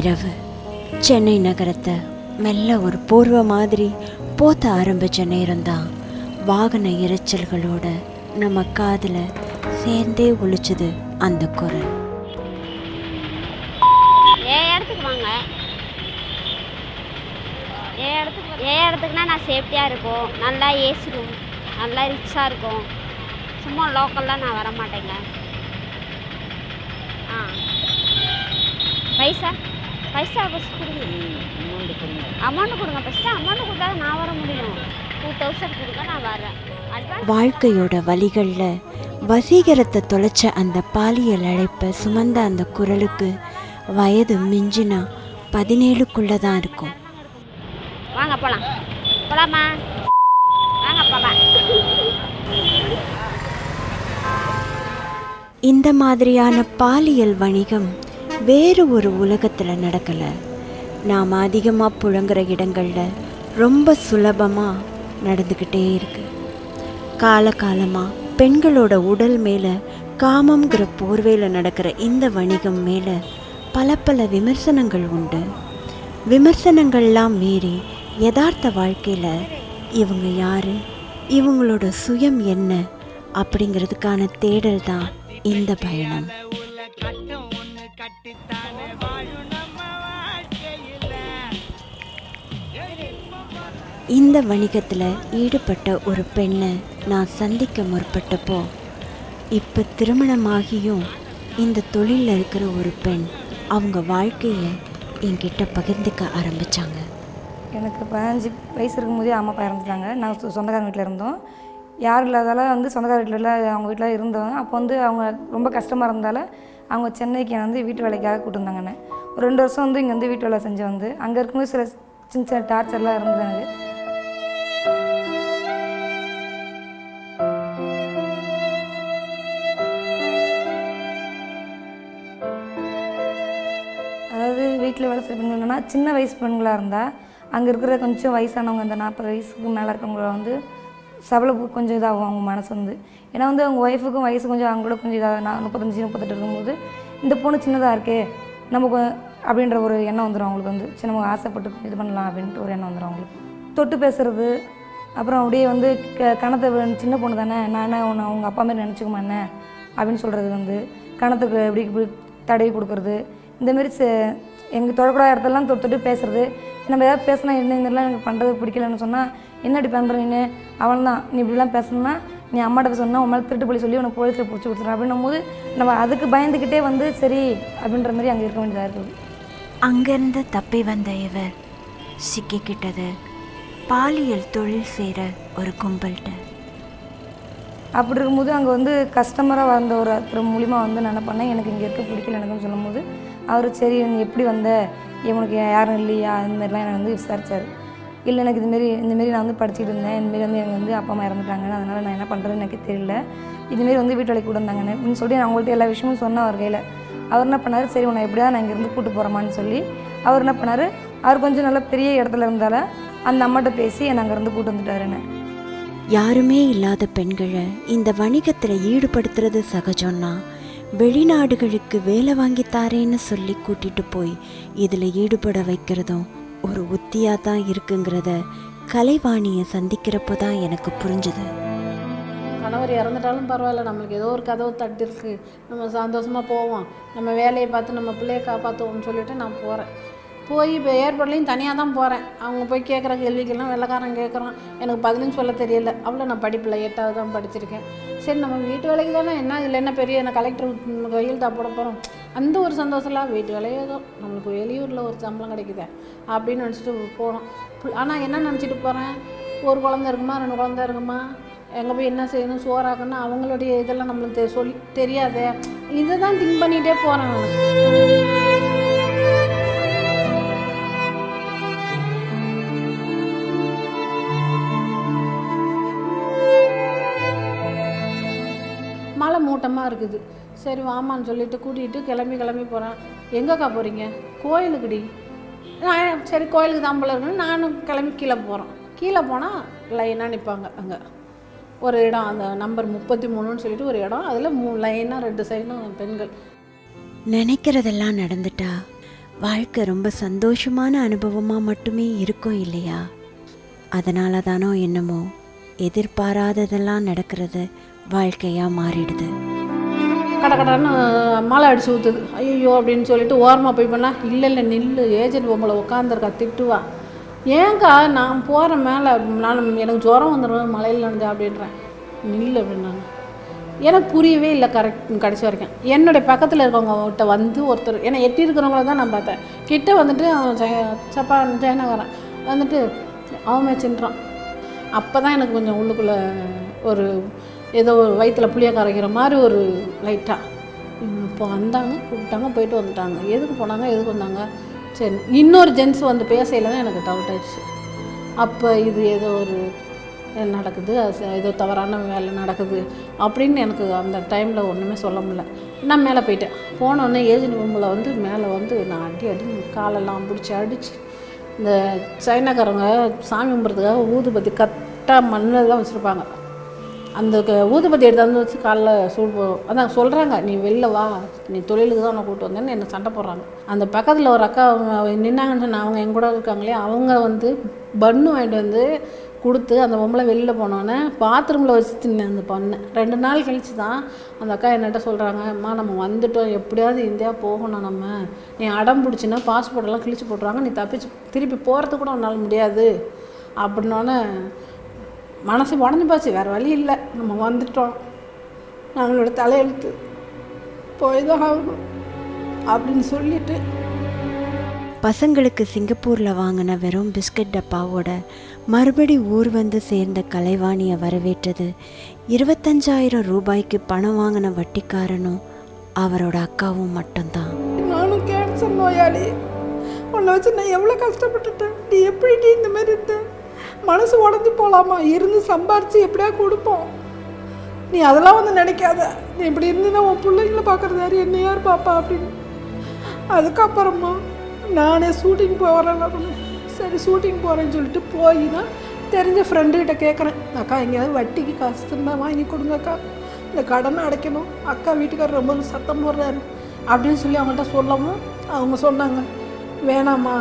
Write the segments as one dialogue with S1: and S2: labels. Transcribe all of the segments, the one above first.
S1: இரவு. சென்னை நகரத்தை மெல்ல ஒரு பூர்வ மாதிரி போத்த ஆரம்பிச்ச நேரம்தான். வாகன இரைச்சல்களோட நம்ம காதில் சேர்ந்தே ஒழிச்சது அந்த குரல்.
S2: என் இடத்துக்கு வாங்க. இடத்துக்குனா நான் சேஃப்டியாக இருக்கும். நல்லா ஏசி ரூம் நல்லா ரிச்சாக இருக்கும். சும்மா லோக்கல்லாம் நான் வர மாட்டேங்க ஆ பைசா பைசா ஃபஸ்ட் கொடுங்க. அமௌண்ட் கொடுங்க ஃபஸ்ட்டு அமௌண்ட் கொடுத்தா நான் வர முடியும். டூ தௌசண்ட் கொடுங்க நான் வரேன்.
S1: வாழ்க்கையோட வழிகளில் வசீகரத்தை தொலைச்ச அந்த பாலியல் அழைப்பை சுமந்த அந்த குரலுக்கு வயது மிஞ்சினா பதினேழுக்குள்ளே தான் இருக்கும்.
S2: வாங்க போகலாம் போகலாமா வாங்க போகலாம்
S1: இந்த மாதிரியான பாலியல் வணிகம் வேறு ஒரு உலகத்தில் நடக்கலை. நாம் அதிகமாக புழங்குற இடங்களில் ரொம்ப சுலபமாக நடந்துக்கிட்டே இருக்கு. காலகாலமாக பெண்களோட உடல் மேலே காமங்கிற போர்வையில் நடக்கிற இந்த வணிகம் மேலே பல பல விமர்சனங்கள் உண்டு. விமர்சனங்கள்லாம் மீறி யதார்த்த வாழ்க்கையில் இவங்க யார்? இவங்களோட சுயம் என்ன? அப்படிங்கிறதுக்கான தேடல் தான் இந்த பயணம். இந்த வணிகத்தில் ஈடுபட்ட ஒரு பெண்ணை நான் சந்திக்க முற்பட்டப்போ இப்போ திருமணமாகியும் இந்த தொழிலில் இருக்கிற ஒரு பெண் அவங்க வாழ்க்கையை என்கிட்ட பகிர்ந்துக்க ஆரம்பிச்சாங்க.
S3: எனக்கு பதினஞ்சு வயசு இருக்கும்போதே அம்மா அப்பா இறந்துட்டாங்க. நான் சொ- சொந்தக்காரங்க வீட்டில் இருந்தோம். யாரும் இல்லாதால வந்து சொந்தக்கார வீட்டில் அவங்க வீட்டில் இருந்தவங்க அப்போ வந்து அவங்க ரொம்ப கஷ்டமாக இருந்தால அவங்க சென்னைக்கு வந்து வீட்டு வேலைக்காக கூட்டிருந்தாங்கன்னு வந்தாங்க. ஒரு ரெண்டு வருஷம் வந்து இங்கே வந்து வீட்டு வேலை செஞ்சு வந்து அங்கே இருக்கும்போது சில சின்ன சின்ன டார்ச்சர்லாம் இருந்தது எனக்கு. சின்ன வயசு பெண்களாக இருந்தால் அங்கே இருக்கிற கொஞ்சம் வயசானவங்க அந்த நாற்பது வயசுக்கு மேலே இருக்கவங்கள வந்து சபல கொஞ்சம் இதாகும் அவங்க மனசு வந்து. ஏன்னா வந்து அவங்க ஒய்ஃபுக்கும் வயசு கொஞ்சம் அவங்களோட கொஞ்சம் இதாக நான் முப்பத்தஞ்சு முப்பத்தெட்டு இருக்கும்போது இந்த பொண்ணு சின்னதாக இருக்கே நமக்கு அப்படின்ற ஒரு எண்ணம் வந்துடும் அவங்களுக்கு வந்து. சரி நம்ம ஆசைப்பட்டு இது பண்ணலாம் அப்படின்ட்டு ஒரு எண்ணம் வந்துடும் அவங்களுக்கு. தொட்டு பேசுறது அப்புறம் அப்படியே வந்து க கணத்தை சின்ன பொண்ணு தானே நான் உன்னை அவங்க அப்பா மாதிரி நினச்சிக்குமா என்ன அப்படின்னு சொல்கிறது வந்து கணத்துக்கு எப்படி இப்படி தடவி கொடுக்கறது இந்தமாரி எங்கள் தொடக்கூடாத இடத்தெல்லாம் தொட்டு பேசுறது. நம்ம ஏதாவது பேசினா என்ன இந்த மாதிரிலாம் எனக்கு பண்ணுறது பிடிக்கலன்னு சொன்னால் என்னடி பண்ணுற நீ அவன் தான் நீ இப்படிலாம் பேசணும்னா நீ அம்மாட்ட போய் சொன்னா உன் மேலே திருட்டு போய் சொல்லி உனக்கு போலீஸில் பிடிச்சி கொடுத்துருவேன். அப்படின்னும் போது நம்ம அதுக்கு பயந்துக்கிட்டே வந்து சரி அப்படின்ற மாதிரி அங்கே இருக்க வேண்டியதாக இருக்குது.
S1: அங்கிருந்து தப்பி வந்த இவர் சிக்கிக்கிட்டது. பாலியல் தொழில் செய்கிற ஒரு கும்பல்கிட்ட
S3: அப்படி இருக்கும்போது அங்கே வந்து கஸ்டமராக வந்த ஒரு ஒருத்தர் மூலிமா வந்து நான் என்ன பண்ணேன் எனக்கு இங்கே இருக்க பிடிக்கல எனக்குன்னு சொல்லும்போது அவர் சரி நீ எப்படி வந்த? இவனுக்கு யாரும் இல்லையா? இந்த மாதிரிலாம் எனக்கு வந்து விசாரிச்சார். இல்லை எனக்கு இதுமாரி இந்தமாரி நான் வந்து படிச்சுட்டு இருந்தேன். இந்தமாரி வந்து எனக்கு வந்து அப்பா அம்மா இறந்துட்டாங்க அதனால் நான் என்ன பண்ணுறதுன்னு எனக்கு தெரியல. இதுமாரி வந்து வீட்டு வேலைக்கு கூட வந்தாங்கன்னு. அப்படின்னு சொல்லி நான் அவங்கள்ட்ட எல்லா விஷயமும் சொன்னேன் அவர் கையில். அவர் என்ன பண்ணார்? சரி உன்னை எப்படியாவது நான் இங்கேருந்து கூட்டு போகிறோமான்னு சொல்லி அவர் என்ன பண்ணார்? அவர் கொஞ்சம் நல்லா பெரிய இடத்துல இருந்தால அந்த அம்மாட்ட பேசி என்னை அங்கேருந்து கூட்டு வந்துட்டார் என்ன.
S1: யாருமே இல்லாத பெண்களை இந்த வணிகத்தில் ஈடுபடுத்துறது சகஜம்னா வெளிநாடுகளுக்கு வேலை வாங்கி தாரேன்னு சொல்லி கூட்டிகிட்டு போய் இதில் ஈடுபட வைக்கிறதும் ஒரு உத்தியாக தான் இருக்குங்கிறத கலைவாணியை சந்திக்கிறப்போ தான் எனக்கு புரிஞ்சுது.
S4: கணவர் இறந்துட்டாலும் பரவாயில்ல நம்மளுக்கு ஏதோ ஒரு கதவு தட்டு இருக்குது நம்ம சந்தோஷமாக போவோம். நம்ம வேலையை பார்த்து நம்ம பிள்ளையை காப்பாற்றுவோம்னு சொல்லிட்டு நான் போகிறேன் போய் இப்போ ஏர்போர்ட்லேயும் தனியாக தான் போகிறேன் அவங்க போய் கேட்குற கேள்விக்கெல்லாம் வெள்ளக்காரன் கேட்குறான் எனக்கு பதிலும் சொல்ல தெரியல. அவ்வளோ நான் படிப்பில் எட்டாவது தான் படிச்சிருக்கேன். சரி நம்ம வீட்டு வேலைக்கு தானே? என்ன இதில் என்ன பெரிய என்ன கலெக்டர் கையில் தான் போட போகிறோம் அந்த ஒரு சந்தோஷம்லாம் வீட்டு வேலையே ஏதோ. நம்மளுக்கு வெளியூரில் ஒரு சம்பளம் கிடைக்குதே அப்படின்னு நினச்சிட்டு போனோம். ஆனால் என்ன நினச்சிட்டு போகிறேன் ஒரு குழந்த இருக்குமா? ரெண்டு குழந்த இருக்குமா? எங்கே போய் என்ன செய்யணும்? சோறாக்குன்னு அவங்களுடைய இதெல்லாம் நம்மளுக்கு தெ- சொல்லி தெரியாதே. இதை தான் திங்க் பண்ணிகிட்டே போகிறேன் நான். கூட்டமாக இருக்குது. சரி வாமான்னு சொல்லிட்டு கூட்டிகிட்டு கிளம்பி கிளம்பி போகிறேன் எங்கேக்கா போகிறீங்க கோயிலுக்குடி. நான் சரி கோயிலுக்கு தான் போல இருக்குன்னு நானும் கிளம்பி கீழே போகிறோம் கீழே போனால் லைனாக நிற்பாங்க அங்கே. ஒரு இடம் அந்த நம்பர் முப்பத்தி மூணுன்னு சொல்லிட்டு ஒரு இடம். அதில் மூ லைனாக ரெண்டு சைடும் பெண்கள்.
S1: நினைக்கிறதெல்லாம் நடந்துட்டா வாழ்க்கை ரொம்ப சந்தோஷமான அனுபவமாக மட்டுமே இருக்கும் இல்லையா? அதனால தானோ என்னமோ எதிர்பாராததெல்லாம் நடக்கிறது வாழ்க்கையாக மாறிடுது.
S4: கட கடன்னு மழை அடிச்சு ஊற்றுது ஐயோ அப்படின்னு சொல்லிட்டு ஓரமாக போய் பண்ணா இல்லை இல்லை நில்லு ஏஜென்ட் பொம்பளை உட்காந்துருக்கா திட்டுவா ஏங்கா நான் போகிற மேலே நான் எனக்கு ஜுரம் வந்துடும் மழையில் நடந்தேன் அப்படின்றேன். நில்லு அப்படின்னாங்க. எனக்கு புரியவே இல்லை கரெக்ட் கடைசி வரைக்கும். என்னுடைய பக்கத்தில் இருக்கவங்ககிட்ட வந்து ஒருத்தர் ஏன்னா எட்டி இருக்கிறவங்கள தான் நான் பார்த்தேன். கிட்ட வந்துட்டு அவன் ஜெய- சப்பா ஜெயநகரன். வந்துட்டு அவன் மேய்ச்சின்றான் அப்போ தான் எனக்கு கொஞ்சம் உள்ளுக்குள்ளே ஒரு ஏதோ ஒரு வயிற்றில் புளிய கரைக்கிற மாதிரி ஒரு லைட்டாக இப்போ வந்தாங்க கூப்பிட்டாங்க போயிட்டு வந்துட்டாங்க. எதுக்கு போனாங்க எதுக்கு வந்தாங்க? சரி இன்னொரு ஜென்ஸ் வந்து பேசையில் தான் எனக்கு டவுட் ஆயிடுச்சு. அப்போ இது ஏதோ ஒரு நடக்குது அது ஏதோ தவறான வேலை நடக்குது அப்படின்னு எனக்கு அந்த டைமில் ஒன்றுமே சொல்ல முடியல. நான் மேலே போயிட்டேன். போனோடனே ஏஜென்ட் ரூமில் வந்து மேலே வந்து நான் அடி அடி காலெல்லாம் பிடிச்சி அடிச்சு இந்த சைனாக்காரங்க சாமி கும்பிட்றதுக்காக ஊதுபத்தி கரெக்டாக மண்ணில் தான் வச்சுருப்பாங்க. அந்த க- ஊதுபத்தி எடுத்தாந்து வச்சு காலைல சூடு போ அதான் சொல்கிறாங்க நீ வெளில வா நீ தொழிலுக்கு தான் உன்னை கூப்பிட்டு வந்தேன்னு என்ன சண்டை போடுறாங்க. அந்த பக்கத்தில் ஒரு அக்கா அவங்க நின்னாங்கன்னு சொன்ன அவங்க என் கூட இருக்காங்களே அவங்க வந்து பன்னு வாங்கிட்டு வந்து கொடுத்து அந்த பொம்பளை வெளியில் போனோன்னே பாத்ரூமில் வச்சு தின்னேன் அந்த பண்ணை. ரெண்டு நாள் கழிச்சு தான் அந்த அக்கா என்கிட்ட சொல்கிறாங்க அம்மா நம்ம வந்துட்டோம் எப்படியாவது இந்தியா போகணும் நம்ம. நீ அடம் பிடிச்சின்னா பாஸ்போர்ட்டெல்லாம் கிழிச்சு போட்டுருவாங்க நீ தப்பிச்சு திருப்பி போகிறதுக்கு கூட உன்னால் முடியாது. அப்படின்னோடனே மனசு உடஞ்சி போச்சு வேறு வழி இல்லை. நம்ம வந்துட்டோம். நம்மளோட தலையெழுத்து போய் தான் ஆகணும் அப்படின்னு சொல்லிட்டு.
S1: பசங்களுக்கு சிங்கப்பூரில் வாங்கின வெறும் பிஸ்கட் டப்பாவோட மறுபடி ஊர் வந்து சேர்ந்த கலைவாணியை வரவேற்றது. இருபத்தஞ்சாயிரம் ரூபாய்க்கு பணம் வாங்கின வட்டிக்காரனும் அவரோட அக்காவும் மட்டும்தான்.
S4: நானும் கேன்சர் நோயாளி. உன்னை வச்சு நான் எவ்வளோ கஷ்டப்பட்டுட்டேன். நீ எப்படி இந்த மாதிரி இருந்த? மனசு உடஞ்சி போகலாமா இருந்து சம்பாரித்து எப்படியா கொடுப்போம்? நீ அதெல்லாம் வந்து நினைக்காத. நீ இப்படி இருந்துன்னா உன் பிள்ளைங்கள பார்க்குறது யார் என்ன யார் பாப்பா அப்படின்னு. அதுக்கப்புறமா நானே ஷூட்டிங் போகிறேன் அப்படின்னு சரி ஷூட்டிங் போகிறேன்னு சொல்லிட்டு போய் தான் தெரிஞ்ச ஃப்ரெண்டுக்கிட்ட கேட்குறேன் அக்கா எங்கேயாவது வட்டிக்கு காசு இருந்தால் வாங்கி கொடுங்க அக்கா. இந்த கடனை அடைக்கணும். அக்கா வீட்டுக்காரர் ரொம்ப சத்தம் போடுறாரு அப்படின்னு சொல்லி அவங்கள்ட்ட சொல்லவும் அவங்க சொன்னாங்க. வேணாம்மா.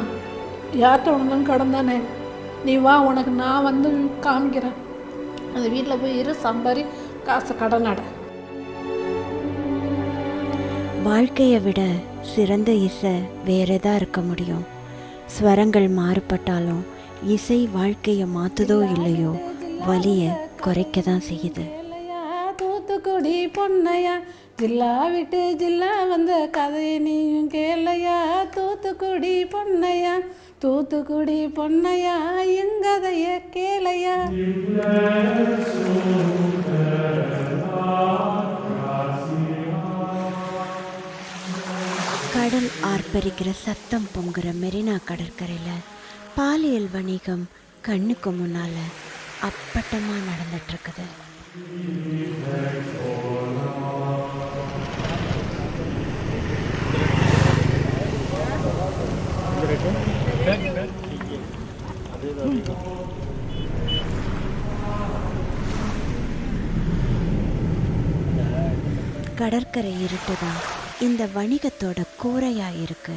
S4: யார்கிட்ட வந்தாலும் கடன் தானே. நீ வா உனக்கு நான் வந்து காமிக்கிறேன். அந்த வீட்டில் போய் இரு சம்பாரி காசை கடன் அடை
S1: வாழ்க்கையை விட சிறந்த இசை வேற எதா இருக்க முடியும். ஸ்வரங்கள் மாறுபட்டாலும் இசை வாழ்க்கையை மாத்துதோ இல்லையோ வலியை குறைக்க தான் செய்யுது
S4: தூத்துக்குடி பொன்னையா ஜில்லா விட்டு ஜில்லா வந்த கதையை நீயும் கேளையா? தூத்துக்குடி பொன்னையா? தூத்துக்குடி பொன்னையா? எங்கதைய கேளையா?
S1: கடல் ஆர்ப்பரிக்கிற சத்தம் பொங்குற மெரினா கடற்கரையில் பாலியல் வணிகம் கண்ணுக்கு முன்னால அப்பட்டமா நடந்துட்டு கடற்கரை இருட்டுதான். இந்த வணிகத்தோட கூரையா இருக்கு.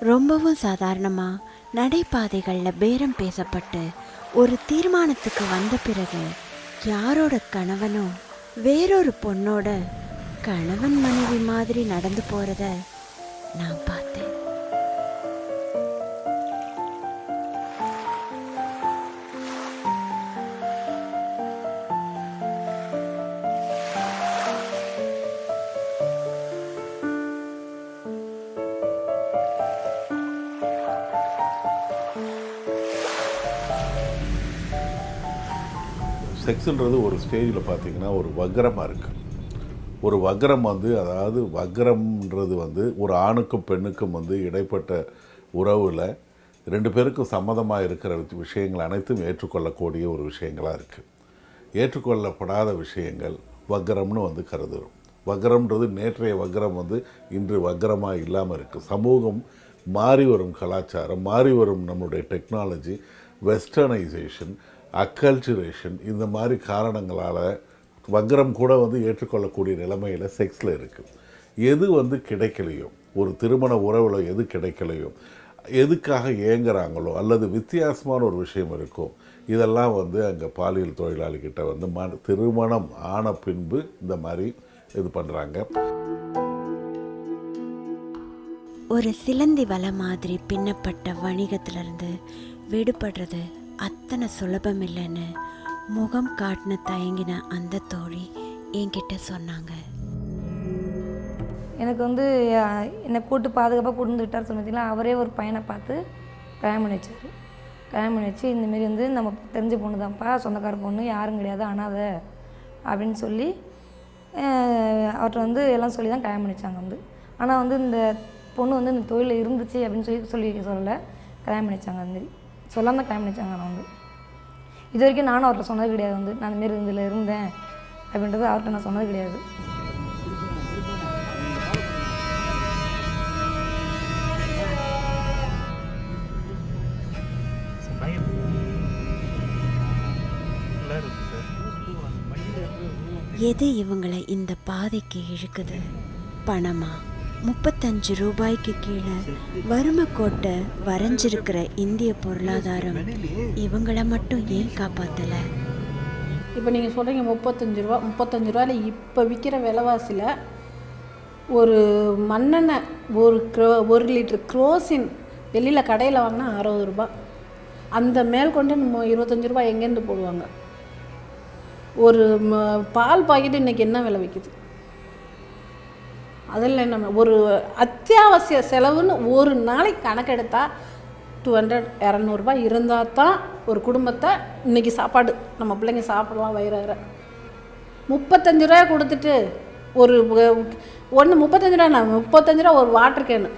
S1: ரொம்பவும் சாதாரணமா நடைபாதைகளில் பேரம் பேசப்பட்டு ஒரு தீர்மானத்துக்கு வந்த பிறகு யாரோட கணவனும் வேறொரு பொண்ணோட கணவன் மனைவி மாதிரி நடந்து போறத நான் பார்த்தேன்
S5: மனசுன்றது ஒரு ஸ்டேஜில் பார்த்திங்கன்னா ஒரு வக்ரமாக இருக்குது ஒரு வக்ரம் வந்து அதாவது வக்ரம்ன்றது வந்து ஒரு ஆணுக்கும் பெண்ணுக்கும் வந்து இடைப்பட்ட உறவில் ரெண்டு பேருக்கும் சம்மதமாக இருக்கிற விஷயங்கள் அனைத்தும் ஏற்றுக்கொள்ளக்கூடிய ஒரு விஷயங்களாக இருக்குது ஏற்றுக்கொள்ளப்படாத விஷயங்கள் வக்ரம்னு வந்து கருதுகிறோம் வக்ரம்ன்றது நேற்றைய வக்ரம் வந்து இன்று வக்ரமாக இல்லாமல் இருக்குது சமூகம் மாறி வரும் கலாச்சாரம் மாறி வரும் நம்மளுடைய டெக்னாலஜி வெஸ்டர்னைசேஷன் அக்கல்ச்சுரேஷன் இந்த மாதிரி காரணங்களால் வக்ரம் கூட வந்து ஏற்றுக்கொள்ளக்கூடிய நிலைமையில் செக்ஸில் இருக்குது எது வந்து கிடைக்கலையோ ஒரு திருமண உறவில் எது கிடைக்கலையோ எதுக்காக ஏங்குறாங்களோ அல்லது வித்தியாசமான ஒரு விஷயம் இருக்கும் இதெல்லாம் வந்து அங்கே பாலியல் தொழிலாளிகிட்ட வந்து ம திருமணம் ஆன பின்பு இந்த மாதிரி இது பண்ணுறாங்க
S1: ஒரு சிலந்தி வலை மாதிரி பின்னப்பட்ட வணிகத்திலிருந்து விடுபடுறது அத்தனை சுலபம் இல்லைன்னு முகம் காட்டின தயங்கின அந்த தோழி என்கிட்ட சொன்னாங்க.
S3: எனக்கு வந்து என்னை கூட்டு பாதுகாப்பாக கூட்டு வந்து விட்டார் சொன்னீங்களா அவரே ஒரு பையனை பார்த்து கல்யாணம் பண்ணி வச்சார். கல்யாணம் பண்ணி வச்சு இந்தமாரி வந்து நம்ம தெரிஞ்ச பொண்ணு தான்ப்பா சொந்தக்கார பொண்ணு யாரும் கிடையாது அனாதை அப்படின்னு சொல்லி அவர்கிட்ட வந்து எல்லாம் சொல்லி தான் கல்யாணம் பண்ணி வச்சாங்க வந்து. ஆனால் வந்து இந்த பொண்ணு வந்து இந்த தொழிலில் இருந்துச்சு அப்படின்னு சொல்லி சொல்லி சொல்லலை கல்யாணம் பண்ணி வச்சாங்க அதுமாரி சொல்லாமல் தான் கல்யாணம் நான் வந்து. இது வரைக்கும் நானும் அவர்கிட்ட சொன்னது கிடையாது வந்து. நான் இந்தமாரி இதில் இருந்தேன் அப்படின்றது அவர்கிட்ட நான் சொன்னது கிடையாது.
S1: எது இவங்களை இந்த பாதைக்கு இழுக்குது? பணமா? முப்பத்தஞ்சு ரூபாய்க்கு கீழே வறுமை கோட்டை வரைஞ்சிருக்கிற இந்திய பொருளாதாரம் இவங்கள மட்டும் ஏன் காப்பாற்றலை
S4: இப்போ நீங்கள் சொல்கிறீங்க முப்பத்தஞ்சு ரூபா முப்பத்தஞ்சு ரூபாயில் இப்போ விற்கிற விலைவாசியில் ஒரு மண்ணெண்ணெய் ஒரு க்ரோ ஒரு லிட்டர் க்ரோசின் வெளியில் கடையில் வாங்கினா அறுபது ரூபா. அந்த மேல் கொண்டு நம்ம இருபத்தஞ்சி ரூபாய் எங்கேருந்து போடுவாங்க? ஒரு பால் பாக்கெட்டு இன்றைக்கி என்ன விலை விற்கிது அதில் என்ன ஒரு அத்தியாவசிய செலவுன்னு ஒரு நாளைக்கு கணக்கெடுத்தா டூ ஹண்ட்ரட் இரநூறுபா இருந்தால் தான் ஒரு குடும்பத்தை இன்றைக்கி சாப்பாடு நம்ம பிள்ளைங்க சாப்பிடலாம் வயிறார முப்பத்தஞ்சு ரூபாய் கொடுத்துட்டு ஒரு ஒன்று முப்பத்தஞ்சு ரூபா நான் முப்பத்தஞ்சு ரூபா ஒரு வாட்டர் கேனு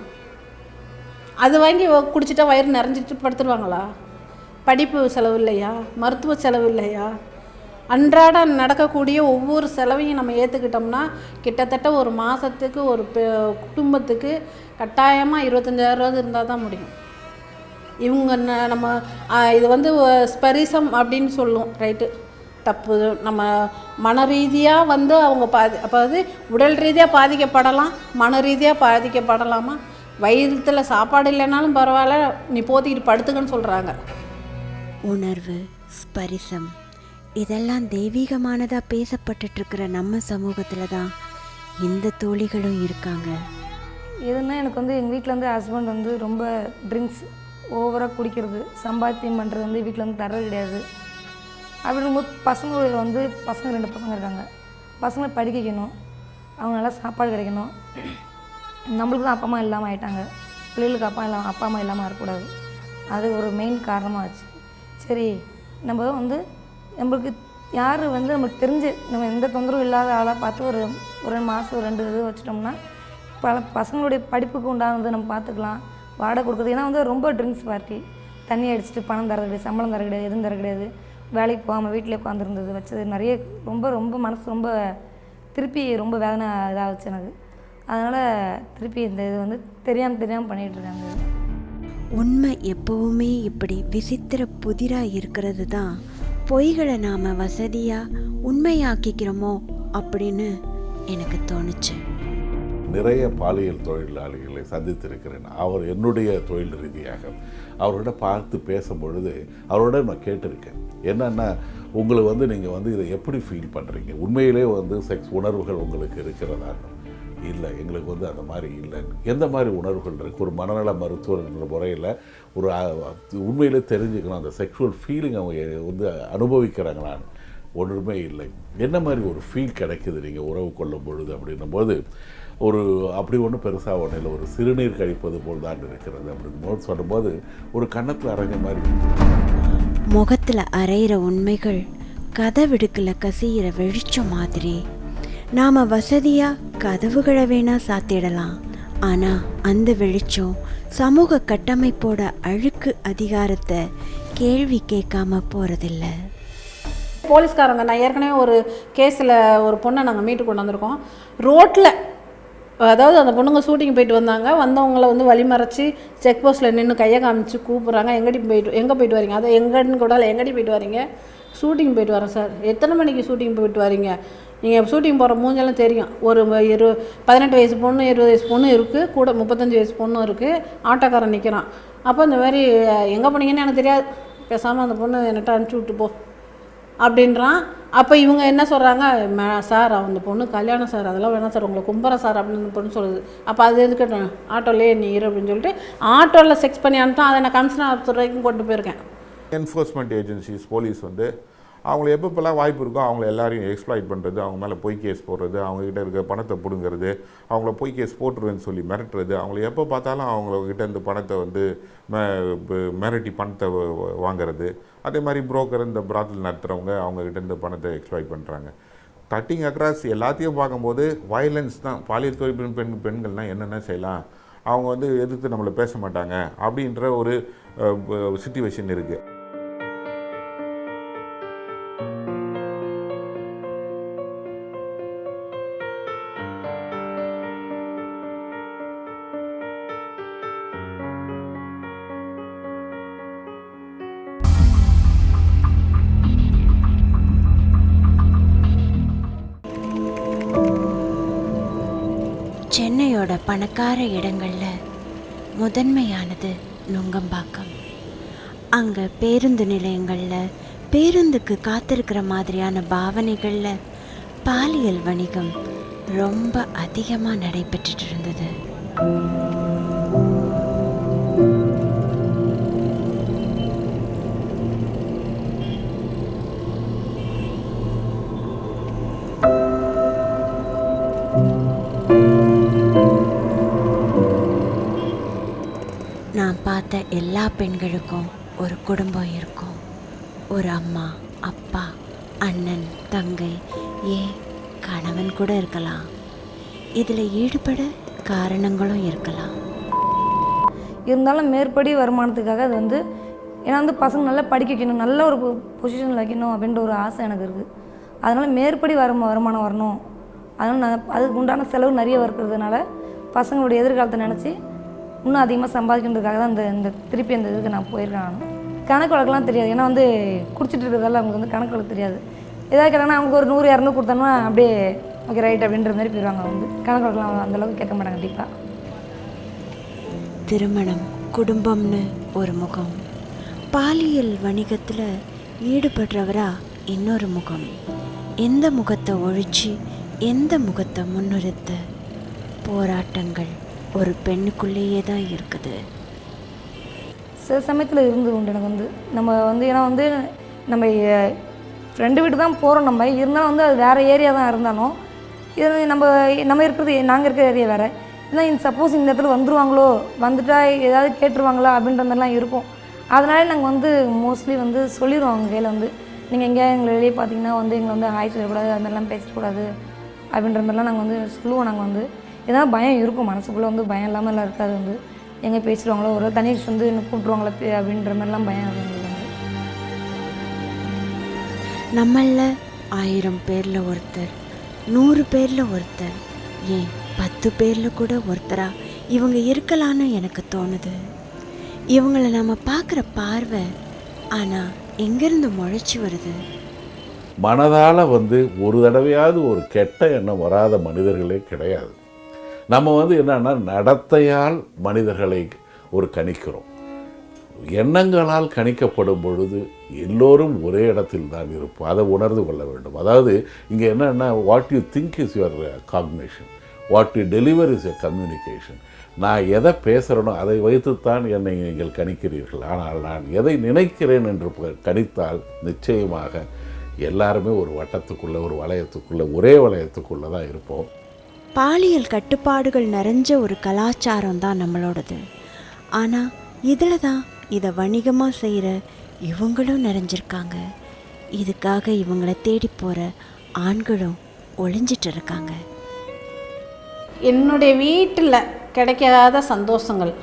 S4: அது வாங்கி குடிச்சிட்டா வயிறு நிறைஞ்சிட்டு படுத்துருவாங்களா? படிப்பு செலவு இல்லையா? மருத்துவ செலவு இல்லையா? அன்றாட நடக்கக்கூடிய ஒவ்வொரு செலவையும் நம்ம ஏற்றுக்கிட்டோம்னா கிட்டத்தட்ட ஒரு மாதத்துக்கு ஒரு பெ- குடும்பத்துக்கு கட்டாயமாக இருபத்தஞ்சாயிரம் இருந்தால் தான் முடியும். இவங்க நம்ம இது வந்து ஸ்பரிசம் அப்படின்னு சொல்லுவோம் ரைட்டு? தப்பு நம்ம மன ரீதியாக வந்து அவங்க பாதி அதாவது உடல் ரீதியாக பாதிக்கப்படலாம் மன ரீதியாக பாதிக்கப்படலாமா? வயிற்றுல சாப்பாடு இல்லைனாலும் பரவாயில்ல நீ போத்திக்கிட்டு படுத்துக்கன்னு சொல்கிறாங்க
S1: உணர்வு ஸ்பரிசம். இதெல்லாம் தெய்வீகமானதாக பேசப்பட்டுட்டு இருக்கிற நம்ம சமூகத்தில் தான் இந்த தோழிகளும் இருக்காங்க.
S3: எதுனா எனக்கு வந்து எங்கள் வீட்டில் வந்து ஹஸ்பண்ட் வந்து ரொம்ப ட்ரிங்க்ஸ் ஓவராக குடிக்கிறது சம்பாத்தியம் பண்ணுறது வந்து வீட்டில் வந்து தர்றது கிடையாது. அப்படிங்கும்போது பசங்களுடைய வந்து பசங்க ரெண்டு பசங்க இருக்காங்க. பசங்களை படிக்க வைக்கணும். அவங்க நல்லா சாப்பாடு கிடைக்கணும். நம்மளுக்கு தான் அப்பா அம்மா இல்லாமல் ஆயிட்டாங்க. பிள்ளைகளுக்கு அப்பா இல்லாமல் அப்பா அம்மா இல்லாமல் இருக்கக்கூடாது அது ஒரு மெயின் காரணமாக ஆச்சு. சரி நம்ம வந்து நம்மளுக்கு யார் வந்து நமக்கு தெரிஞ்சு நம்ம எந்த தொந்தரவும் இல்லாத ஆளாக பார்த்து ஒரு ஒரு ரெண்டு மாதம் ஒரு ரெண்டு இது வச்சிட்டோம்னா பல பசங்களுடைய படிப்புக்கு உண்டானது நம்ம பார்த்துக்கலாம். வாடகை கொடுக்குறது ஏன்னா வந்து ரொம்ப ட்ரிங்க்ஸ் பார்ட்டி தண்ணி அடிச்சுட்டு பணம் தர கிடையாது சம்பளம் தர கிடையாது எதுவும் தர கிடையாது. வேலைக்கு போகாமல் வீட்டிலே உட்காந்துருந்தது வச்சது நிறைய ரொம்ப ரொம்ப மனசு ரொம்ப திருப்பி ரொம்ப வேதனை இதாகிச்சு எனக்கு. அதனால் திருப்பி இந்த இது வந்து தெரியாமல் தெரியாமல் பண்ணிகிட்டு இருக்காங்க.
S1: உண்மை எப்பவுமே இப்படி விசித்திர புதிராக இருக்கிறது தான் பொய்களை நாம் வசதியாக உண்மையாக்கிக்கிறோமோ அப்படின்னு எனக்கு தோணுச்சு.
S5: நிறைய பாலியல் தொழிலாளிகளை சந்தித்திருக்கிறேன். அவர் என்னுடைய தொழில் ரீதியாக. அவரோட பார்த்து பேசும்பொழுது அவரோட நான் கேட்டிருக்கேன். என்னன்னா உங்களை வந்து நீங்கள் வந்து இதை எப்படி ஃபீல் பண்ணுறீங்க உண்மையிலே வந்து செக்ஸ் உணர்வுகள் உங்களுக்கு இருக்கிறதா? இல்லை எங்களுக்கு வந்து அந்த மாதிரி இல்லை. எந்த மாதிரி உணர்வுகள் இருக்குது ஒரு மனநல மருத்துவர்ன்ற முறையில் ஒரு உண்மையிலே தெரிஞ்சுக்கணும். அந்த செக்ஷுவல் ஃபீலிங் அவங்க வந்து அனுபவிக்கிறாங்களான்னு ஒன்றுமே இல்லை. என்ன மாதிரி ஒரு ஃபீல் கிடைக்குது நீங்கள் உறவு கொள்ளும் பொழுது அப்படின்னும் போது ஒரு அப்படி ஒன்றும் பெருசாக ஒன்றும் இல்லை. ஒரு சிறுநீர் கழிப்பது போல் தான் இருக்கிறது அப்படின்னு போது சொல்லும்போது ஒரு கன்னத்தில் அரைஞ்ச மாதிரி.
S1: முகத்தில் அரைகிற உண்மைகள் கதவிடுக்குல கசிகிற வெளிச்சம் மாதிரி. நாம் வசதியாக கதவுகளை வேணா சாத்திடலாம். ஆனா அந்த வெளிச்சம் சமூக கட்டமைப்போட அழுக்கு அதிகாரத்தை கேள்வி கேட்காம போறதில்ல.
S4: போலீஸ்காரங்க நான் ஏற்கனவே ஒரு கேஸில் ஒரு பொண்ணை நாங்கள் மீட்டு கொண்டு வந்திருக்கோம். ரோட்டில் அதாவது அந்த பொண்ணுங்க ஷூட்டிங் போயிட்டு வந்தாங்க. வந்தவங்கள வந்து வழிமறைச்சி செக் போஸ்ட்டில் நின்று கையை காமிச்சு கூப்பிட்றாங்க. எங்கடி போயிட்டு எங்கே போயிட்டு வரீங்க? அதை எங்கன்னு கூட இல்லை, எங்கடி போயிட்டு வரீங்க? ஷூட்டிங் போயிட்டு வரேன் சார். எத்தனை மணிக்கு ஷூட்டிங் போயிட்டு வரீங்க? நீங்கள் ஷூட்டிங் போகிற மூஞ்செல்லாம் தெரியும். ஒரு இரு பதினெட்டு வயசு பொண்ணு இருபது வயசு பொண்ணு இருக்குது கூட முப்பத்தஞ்சு வயசு பொண்ணும் இருக்குது ஆட்டோக்காரன் நிற்கிறான் அப்போ இந்த மாதிரி எங்கே போனீங்கன்னு எனக்கு தெரியாது. பேசாமல் அந்த பொண்ணு என்கிட்ட அனுப்பிச்சி விட்டு போ. அப்படின்றான். அப்போ இவங்க என்ன சொல்கிறாங்க மே சார் அந்த பொண்ணு கல்யாணம் சார். அதெல்லாம் வேணாம் சார். உங்களை கும்புறேன் சார். அப்படின்னு பொண்ணு சொல்லுது. அப்போ அது எதுக்கு ஆட்டோலேயே நீ இரு அப்படின்னு சொல்லிட்டு ஆட்டோவில் செக்ஸ் பண்ணி அனுப்பிட்டான் அதை நான் கமிஷனர் துறைக்கும் கொண்டு போயிருக்கேன்.
S6: என்ஃபோர்ஸ்மெண்ட் ஏஜென்சிஸ் போலீஸ் வந்து அவங்கள எப்பப்பெல்லாம் வாய்ப்பு இருக்கோ அவங்கள எல்லாரையும் எக்ஸ்ப்ளாய்ட் பண்ணுறது அவங்க மேலே பொய் கேஸ் போடுறது அவங்கக்கிட்ட இருக்க பணத்தை பிடுங்கிறது அவங்கள பொய் கேஸ் போட்டுருவேன்னு சொல்லி மிரட்டுறது அவங்கள எப்போ பார்த்தாலும் அவங்கக்கிட்ட இந்த பணத்தை வந்து ம- மிரட்டி பணத்தை வ- அதே மாதிரி புரோக்கர் இந்த பிராத்தில் நடத்துகிறவங்க அவங்கக்கிட்ட இந்த பணத்தை எக்ஸ்ப்ளாய்ட் பண்ணுறாங்க கட்டிங் அக்ராஸ் எல்லாத்தையும் பார்க்கும்போது வயலன்ஸ் தான். பாலியல் தொழில் பெண் பெண்கள்னால் என்னென்ன செய்யலாம்? அவங்க வந்து எதிர்த்து நம்மளை பேச மாட்டாங்க அப்படின்ற ஒரு சுச்சுவேஷன் இருக்குது
S1: சென்னையோட பணக்கார இடங்கள்ல முதன்மையானது நுங்கம்பாக்கம். அங்க பேருந்து நிலையங்கள்ல பேருந்துக்கு காத்திருக்கிற மாதிரியான பாவனைகள்ல பாலியல் வணிகம் ரொம்ப அதிகமா நடைபெற்றுட்டு இருந்தது. நான் பார்த்த எல்லா பெண்களுக்கும் ஒரு குடும்பம் இருக்கும். ஒரு அம்மா அப்பா அண்ணன் தங்கை ஏன் கணவன் கூட இருக்கலாம். இதில் ஈடுபட காரணங்களும் இருக்கலாம்.
S3: இருந்தாலும் மேற்படி வருமானத்துக்காக அது வந்து ஏன்னா வந்து பசங்க நல்லா படிக்க வைக்கணும் நல்ல ஒரு பொசிஷனில் வைக்கணும் அப்படின்ற ஒரு ஆசை எனக்கு இருக்குது அதனால் மேற்படி வர வருமானம் வரணும். அதனால் நான் அதுக்கு உண்டான செலவு நிறைய இருக்கிறதுனால பசங்களுடைய எதிர்காலத்தை நினச்சி இன்னும் அதிகமாக சம்பாதிக்கணுன்றதுக்காக தான் இந்த இந்த திருப்பி அந்த இதுக்கு நான் போயிருக்கேன் நான். கணக்கு வழக்கெல்லாம் தெரியாது. ஏன்னா வந்து குடிச்சிட்டு இருக்கிறதால அவங்களுக்கு வந்து கணக்கு வழக்கு தெரியாது. ஏதாவது கேட்டாங்கன்னா அவங்களுக்கு ஒரு நூறு இரநூறு கொடுத்தோம்னா அப்படியே ஓகே ரைட் அப்படின்ற மாதிரி போயிடுவாங்க வந்து கணக்கு வழக்கெல்லாம் அந்தளவுக்கு கேட்க மாட்டாங்க கண்டிப்பாக
S1: திருமணம் குடும்பம்னு ஒரு முகம். பாலியல் வணிகத்தில் ஈடுபடுறவரா இன்னொரு முகம். எந்த முகத்தை ஒழிச்சு எந்த முகத்தை முன்னிறுத்த? போராட்டங்கள். ஒரு பெண்ணுக்குள்ளேயே தான் இருக்குது.
S3: சில சமயத்தில் இருந்து உண்டு எனக்கு வந்து. நம்ம வந்து ஏன்னா வந்து நம்ம ஃப்ரெண்டு வீட்டு தான் போகிறோம் நம்ம. இருந்தாலும் வந்து அது வேறு ஏரியா தான் இருந்தாலும் இது நம்ம நம்ம இருக்கிறது நாங்கள் இருக்கிற ஏரியா வேறு. இல்லை இந்த சப்போஸ் இந்த இடத்துல வந்துடுவாங்களோ வந்துட்டா ஏதாவது கேட்டுருவாங்களா அப்படின்ற மாதிரிலாம் இருக்கும். அதனால நாங்கள் வந்து மோஸ்ட்லி வந்து சொல்லிடுவோம் அவங்க கையில் வந்து. நீங்கள் எங்கேயா எங்களை வெளியே பார்த்தீங்கன்னா வந்து எங்களை வந்து ஹாய் சொல்லக்கூடாது அது மாதிரிலாம் பேசக்கூடாது அப்படின்ற மாதிரிலாம் நாங்கள் வந்து சொல்லுவோம் நாங்கள் வந்து. ஏதாவது பயம் இருக்கும். மனசுக்குள்ளே வந்து பயம் இல்லாமல் எல்லாம் இருக்காது வந்து. எங்கே பேசிடுவாங்களோ ஒரு தனி வந்து என்ன கூப்பிட்ருவாங்களோ அப்படின்ற மாதிரிலாம் பயம் அது எங்களுக்கு வந்து.
S1: நம்மள ஆயிரம் பேரில் ஒருத்தர் நூறு பேரில் ஒருத்தர் ஏன் பத்து பேரில் கூட ஒருத்தரா? இவங்க இருக்கலான்னு எனக்கு தோணுது. இவங்கள நம்ம பார்க்குற பார்வை ஆனால் எங்கேருந்து முளைச்சி வருது?
S5: மனதால் வந்து ஒரு தடவையாவது ஒரு கெட்ட எண்ணம் வராத மனிதர்களே கிடையாது. நம்ம வந்து என்னன்னா நடத்தையால் மனிதர்களை ஒரு கணிக்கிறோம். எண்ணங்களால் கணிக்கப்படும் பொழுது எல்லோரும் ஒரே இடத்தில் தான் இருப்போம். அதை உணர்ந்து கொள்ள வேண்டும். அதாவது இங்கே என்னென்னா what you think is your cognition what you deliver is a communication நான் எதை பேசுகிறேனோ அதை வைத்துத்தான் என்னை நீங்கள் கணிக்கிறீர்கள். ஆனால் நான் எதை நினைக்கிறேன் என்று கணித்தால் நிச்சயமாக எல்லாருமே ஒரு வட்டத்துக்குள்ளே ஒரு வளையத்துக்குள்ளே ஒரே வளையத்துக்குள்ளே தான் இருப்போம்.
S1: பாலியல் கட்டுப்பாடுகள் நிறைஞ்ச ஒரு கலாச்சாரம் தான் நம்மளோடது. ஆனால் இதில் தான் இதை வணிகமாக செய்கிற இவங்களும் நிறைஞ்சிருக்காங்க. இதுக்காக இவங்களை தேடி போகிற ஆண்களும் ஒளிஞ்சிட்டு இருக்காங்க.
S4: என்னுடைய வீட்டில் கிடைக்காத சந்தோஷங்கள்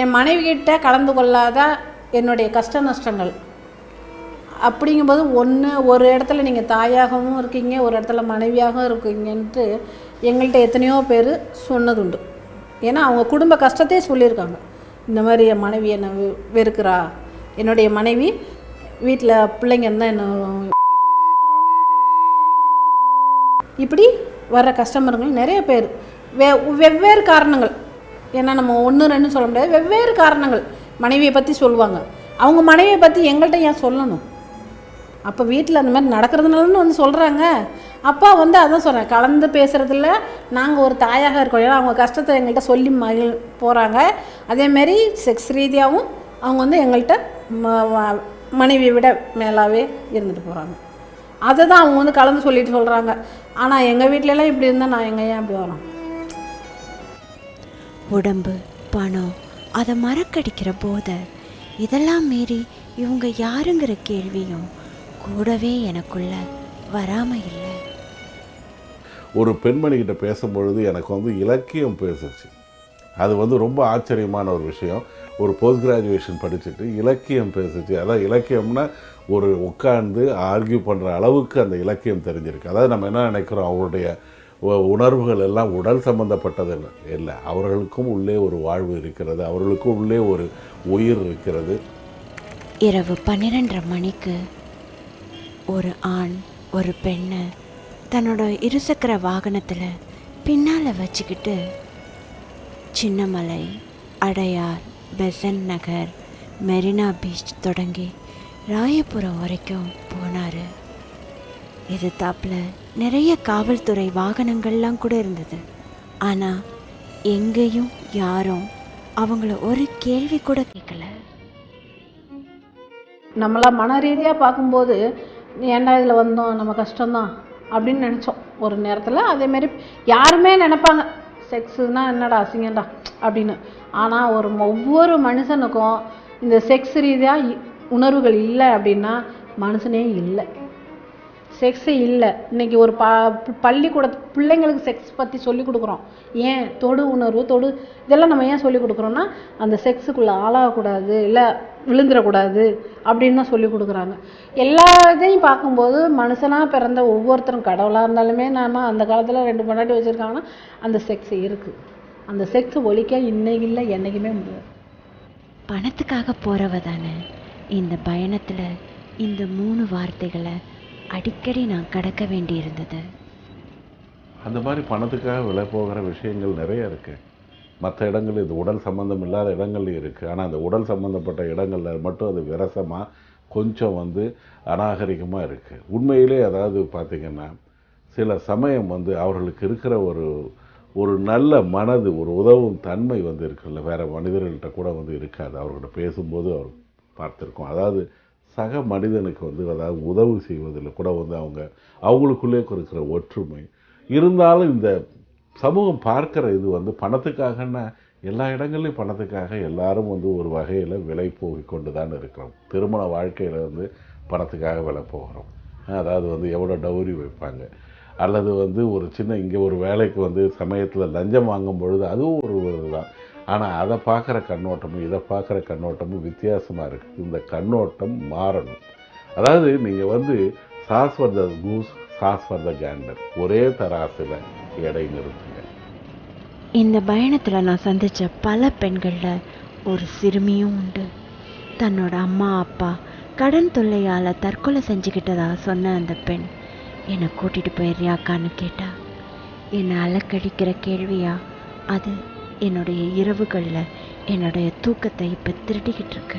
S4: என் மனைவி கிட்ட கலந்து கொள்ளாத என்னுடைய கஷ்ட நஷ்டங்கள் அப்படிங்கும்போது ஒன்று ஒரு இடத்துல நீங்கள் தாயாகவும் இருக்கீங்க ஒரு இடத்துல மனைவியாகவும் இருக்கீங்கன்ட்டு எங்கள்கிட்ட எத்தனையோ பேர் சொன்னதுண்டு. ஏன்னா அவங்க குடும்ப கஷ்டத்தையே சொல்லியிருக்காங்க. இந்த மாதிரி என் மனைவி என்னை வெ- வெறுக்கிறா. என்னுடைய மனைவி வீட்டில் பிள்ளைங்க இருந்தால் என்ன இப்படி வர்ற கஸ்டமருங்கள் நிறைய பேர். வெ வெவ்வேறு காரணங்கள். ஏன்னா நம்ம ஒன்று ரெண்டு சொல்ல முடியாது. வெவ்வேறு காரணங்கள் மனைவியை பற்றி சொல்லுவாங்க. அவங்க மனைவியை பற்றி எங்கள்கிட்ட ஏன் சொல்லணும்? அப்போ வீட்டில் அந்த மாதிரி நடக்கிறதுனாலன்னு வந்து சொல்கிறாங்க அப்பா வந்து அதான் சொல்கிறேன் கலந்து பேசுகிறதுல நாங்கள் ஒரு தாயாக இருக்கோம். ஏன்னா அவங்க கஷ்டத்தை எங்கள்கிட்ட சொல்லி மகிழ் போகிறாங்க அதேமாரி செக்ஸ் ரீதியாகவும் அவங்க வந்து எங்கள்கிட்ட ம- மனைவியை விட மேலாகவே இருந்துட்டு போகிறாங்க அதை தான் அவங்க வந்து கலந்து சொல்லிட்டு சொல்கிறாங்க ஆனால் எங்கள் வீட்டிலலாம் இப்படி இருந்தால் நான் எங்கள் ஏன் அப்படி வரோம்
S1: உடம்பு பணம் அதை மறக்கடிக்கிற போதை இதெல்லாம் மீறி இவங்க யாருங்கிற கேள்வியும் கூடவே எனக்குள்ள வராம இல்லை.
S5: ஒரு பெண்மணிக்கிட்ட பேசும்பொழுது எனக்கு வந்து இலக்கியம் பேசுச்சு. அது வந்து ரொம்ப ஆச்சரியமான ஒரு விஷயம். ஒரு போஸ்ட் கிராஜுவேஷன் படிச்சுட்டு இலக்கியம் பேசுச்சு. அதான் இலக்கியம்னா ஒரு உட்கார்ந்து ஆர்கியூ பண்ணுற அளவுக்கு அந்த இலக்கியம் தெரிஞ்சிருக்கு. அதாவது நம்ம என்ன நினைக்கிறோம்? அவருடைய உணர்வுகள் எல்லாம் உடல் சம்பந்தப்பட்டது இல்லை. இல்லை அவர்களுக்கும் உள்ளே ஒரு வாழ்வு இருக்கிறது. அவர்களுக்கும் உள்ளே ஒரு உயிர் இருக்கிறது.
S1: இரவு பன்னிரெண்டரை மணிக்கு ஒரு ஆண் ஒரு பெண்ணை தன்னோட இருசக்கர வாகனத்தில் பின்னால் வச்சுக்கிட்டு சின்னமலை அடையார் பெசன் நகர் மெரினா பீச் தொடங்கி ராயபுரம் வரைக்கும் போனார். இது தாப்பில் நிறைய காவல்துறை வாகனங்கள்லாம் கூட இருந்தது. ஆனால் எங்கேயும் யாரும் அவங்கள ஒரு கேள்வி கூட கேட்கல
S4: நம்மளா மன ரீதியாக பார்க்கும்போது ஏன்டா இதில் வந்தோம்? நம்ம கஷ்டம்தான். அப்படின்னு நினச்சோம். ஒரு நேரத்தில் அதேமாரி யாருமே நினைப்பாங்க. செக்ஸுன்னா என்னடா அசிங்கம்டா அப்படின்னு. ஆனால் ஒரு ஒவ்வொரு மனுஷனுக்கும் இந்த செக்ஸ் ரீதியாக உணர்வுகள் இல்லை அப்படின்னா மனுஷனே இல்லை. செக்ஸ் இல்லை. இன்னைக்கு ஒரு ப பள்ளிக்கூட பிள்ளைங்களுக்கு செக்ஸ் பற்றி சொல்லிக் கொடுக்குறோம். ஏன்? தொடு உணர்வு தொடு இதெல்லாம் நம்ம ஏன் சொல்லிக் கொடுக்குறோன்னா அந்த செக்ஸுக்குள்ளே ஆளாகக்கூடாது இல்லை விழுந்துடக்கூடாது அப்படின்னு தான் சொல்லிக் கொடுக்குறாங்க. எல்லா இதையும் பார்க்கும்போது மனுஷனாக பிறந்த ஒவ்வொருத்தரும் கடவுளாக இருந்தாலுமே நாம் அந்த காலத்தில் ரெண்டு பொண்டாட்டி வச்சுருக்காங்கன்னா அந்த செக்ஸ் இருக்குது அந்த செக்ஸ் ஒழிக்க இன்னைக்கு இல்லை என்றைக்குமே முடியாது.
S1: பணத்துக்காக போகிறவ தானே இந்த பயணத்தில் இந்த மூணு வார்த்தைகளை அடிக்கடி நான் கடக்க வேண்டியிருந்தது.
S5: அந்த மாதிரி பணத்துக்காக விலை போகிற விஷயங்கள் நிறைய இருக்குது மற்ற இடங்கள் இது உடல் சம்மந்தம் இல்லாத இடங்கள்லையும் இருக்குது ஆனால் அந்த உடல் சம்மந்தப்பட்ட இடங்களில் மட்டும் அது விரசமாக கொஞ்சம் வந்து அநாகரிகமாக இருக்குது உண்மையிலே அதாவது பார்த்திங்கன்னா சில சமயம் வந்து அவர்களுக்கு இருக்கிற ஒரு ஒரு நல்ல மனது ஒரு உதவும் தன்மை வந்து இருக்குல்ல. வேறு மனிதர்கள்ட்ட கூட வந்து இருக்காது. அவர்கிட்ட பேசும்போது அவர் பார்த்துருக்கோம். அதாவது சக மனிதனுக்கு வந்து அதாவது உதவி செய்வதில் கூட வந்து அவங்க அவங்களுக்குள்ளே இருக்கிற ஒற்றுமை. இருந்தாலும் இந்த சமூகம் பார்க்குற இது வந்து பணத்துக்காகன்னா எல்லா இடங்கள்லையும் பணத்துக்காக எல்லாரும் வந்து ஒரு வகையில் விலை போகி கொண்டு தான் இருக்கிறோம். திருமண வாழ்க்கையில் வந்து பணத்துக்காக விலை போகிறோம். அதாவது வந்து எவ்வளோ டவுரி வைப்பாங்க. அல்லது வந்து ஒரு சின்ன இங்கே ஒரு வேலைக்கு வந்து சமயத்தில் லஞ்சம் வாங்கும் பொழுது அதுவும் ஒரு இதுதான். ஆனால் அதை பார்க்குற கண்ணோட்டமும் இதை பார்க்குற கண்ணோட்டமும் வித்தியாசமாக இருக்குது இந்த கண்ணோட்டம் மாறணும். அதாவது நீங்கள் வந்து sauce for the goose sauce for the gander. ஒரே தராசில் எடை நிறுத்துங்க.
S1: இந்த பயணத்தில் நான் சந்தித்த பல பெண்களில் ஒரு சிறுமியும் உண்டு. தன்னோட அம்மா அப்பா கடன் தொல்லையால் தற்கொலை செஞ்சுக்கிட்டதா சொன்ன அந்த பெண் என்னை கூட்டிகிட்டு போயிடுறியாக்கான்னு கேட்டா என்னை அலக்கடிக்கிற கேள்வியா? அது என்னுடைய இரவுகளில் என்னுடைய தூக்கத்தை இப்போ திருடிக்கிட்டு இருக்க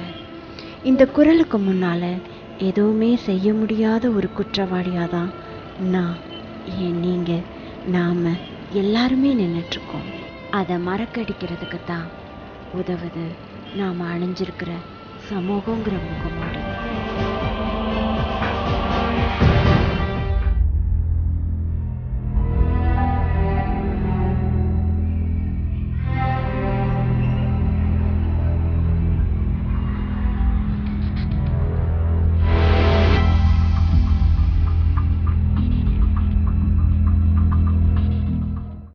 S1: இந்த குரலுக்கு முன்னால் எதுவுமே செய்ய முடியாத ஒரு குற்றவாளியாக தான் நான் ஏன் நீங்கள் நாம் எல்லாருமே நின்றுட்டுருக்கோம் அதை மறக்கடிக்கிறதுக்கு தான் உதவுது நாம் அணிஞ்சிருக்கிற சமூகங்கிற முகமாக